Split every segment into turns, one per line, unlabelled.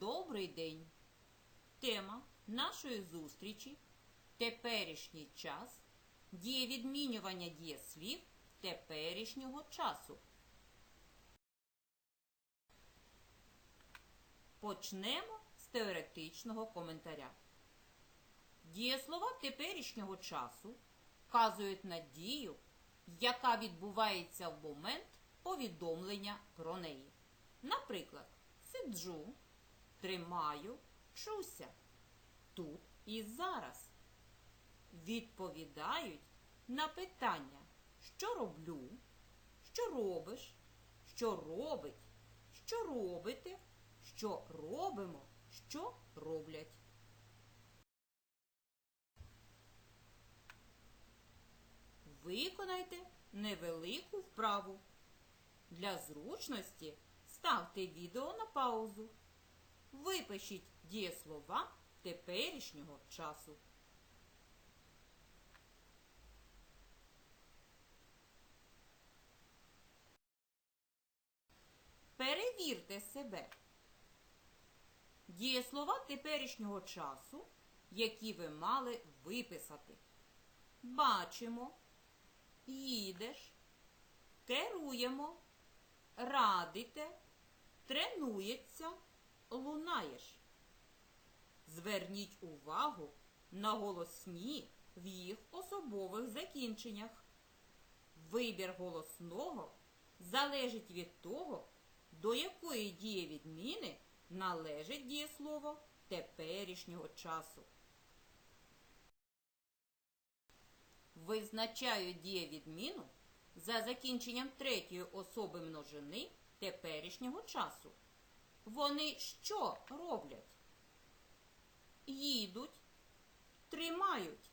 Добрий день! Тема нашої зустрічі теперішній час дієвідмінювання дієслів теперішнього часу. Почнемо з теоретичного коментаря. Дієслова теперішнього часу вказують на дію, яка відбувається в момент повідомлення про неї. Наприклад, сиджу, тримаю, чуся. Тут і зараз. Відповідають на питання, що роблю, що робиш, що робить, що робите, що робимо, що роблять. Виконайте невелику вправу. Для зручності ставте відео на паузу. Випишіть дієслова теперішнього часу. Перевірте себе. Дієслова теперішнього часу, які ви мали виписати. Бачимо, їдеш, керуємо, радите, тренується, лунаєш. Зверніть увагу на голосні в їх особових закінченнях. Вибір голосного залежить від того, до якої дієвідміни належить дієслово теперішнього часу. Визначаю дієвідміну за закінченням третьої особи множини теперішнього часу. Вони що роблять? Їдуть, тримають.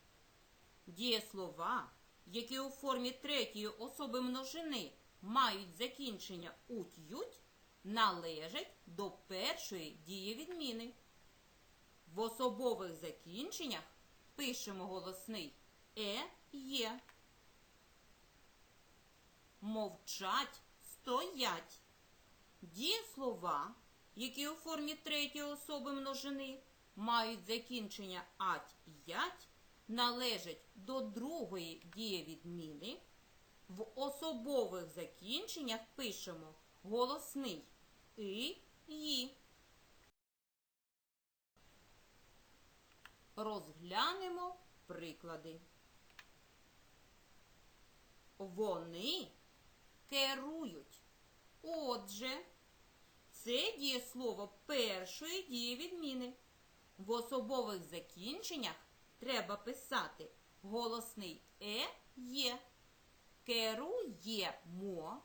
Дієслова, які у формі третьої особи множини мають закінчення уть-ють, належать до першої дієвідміни. В особових закінченнях пишемо голосний е є. Мовчать, стоять. Дієслова, які у формі третьої особи множини мають закінчення ать ять, належать до другої дієвідміни. В особових закінченнях пишемо голосний и, ї. Розглянемо приклади. Вони керують. Отже, це дієслово першої дієвідміни. В особових закінченнях треба писати голосний е є. Керуємо,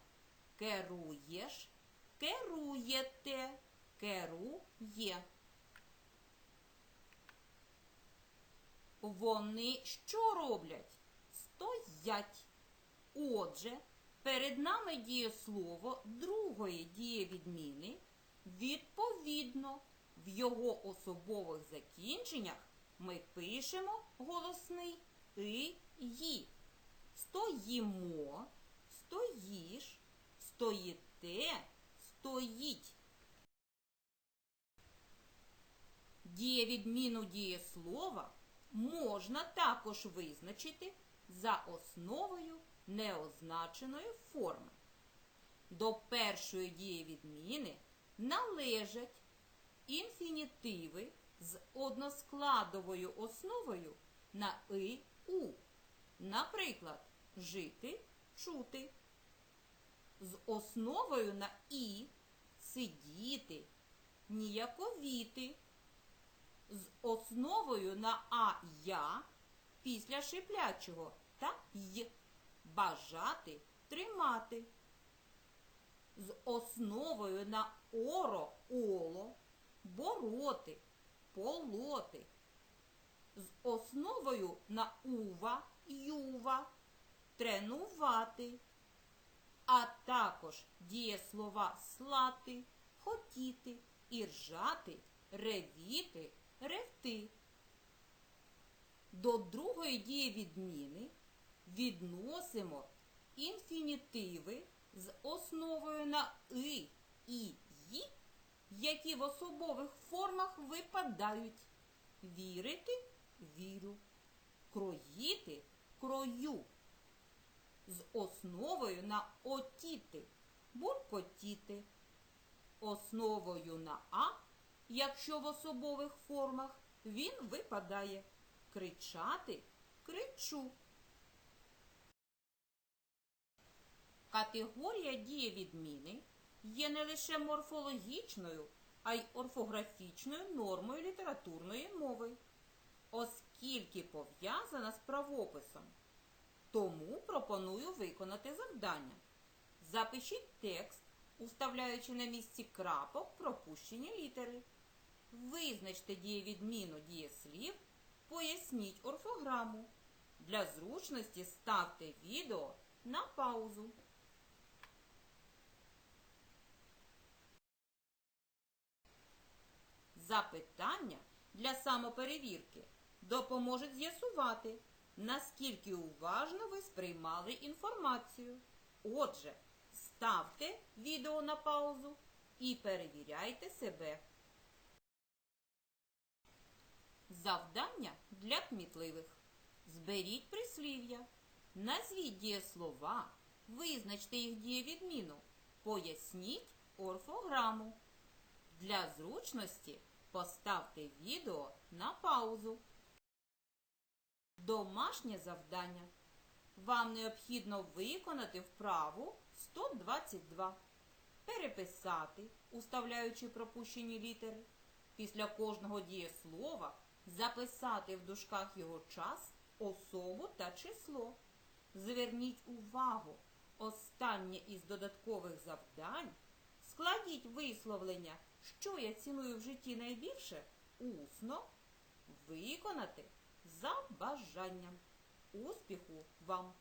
керуєш, керуєте, керує. Вони що роблять? Стоять. Отже, перед нами дієслово другої дієвідміни. Відповідно, в його особових закінченнях ми пишемо голосний и ї. Стоїмо, стоїш, стоїте, стоїть. Дієвідміну дієслова можна також визначити за основою неозначеної форми. До першої дієвідміни належать інфінітиви з односкладовою основою на и у. Наприклад, жити, чути. З основою на і сидіти, ніяковіти. З основою на а я після шиплячого та й бажати тримати. З основою на оро оло бороти, полоти. З основою на ува юва тренувати, а також дієслова слати, хотіти, іржати, ревіти, ревти. До другої дієвідміни відносимо інфінітиви з основою на и і ї, які в особових формах випадають. Вірити вірю. Кроїти крою. З основою на отіти, буркотіти. Основою на а, якщо в особових формах, він випадає. Кричати кричу. Категорія дієвідміни є не лише морфологічною, а й орфографічною нормою літературної мови, оскільки пов'язана з правописом. Тому пропоную виконати завдання. Запишіть текст, уставляючи на місці крапок пропущені літери. Визначте дієвідміну дієслів, поясніть орфограму. Для зручності ставте відео на паузу. Запитання для самоперевірки допоможуть з'ясувати, наскільки уважно ви сприймали інформацію. Отже, ставте відео на паузу і перевіряйте себе. Завдання для кмітливих. Зберіть прислів'я. Назвіть дієслова, визначте їх дієвідміну. Поясніть орфограму. Для зручності поставте відео на паузу. Домашнє завдання. Вам необхідно виконати вправу 122. Переписати, уставляючи пропущені літери. Після кожного дієслова записати в дужках його час, особу та число. Зверніть увагу, останнє із додаткових завдань. Складіть висловлення, що я ціную в житті найбільше, усно виконати за бажанням. Успіху вам!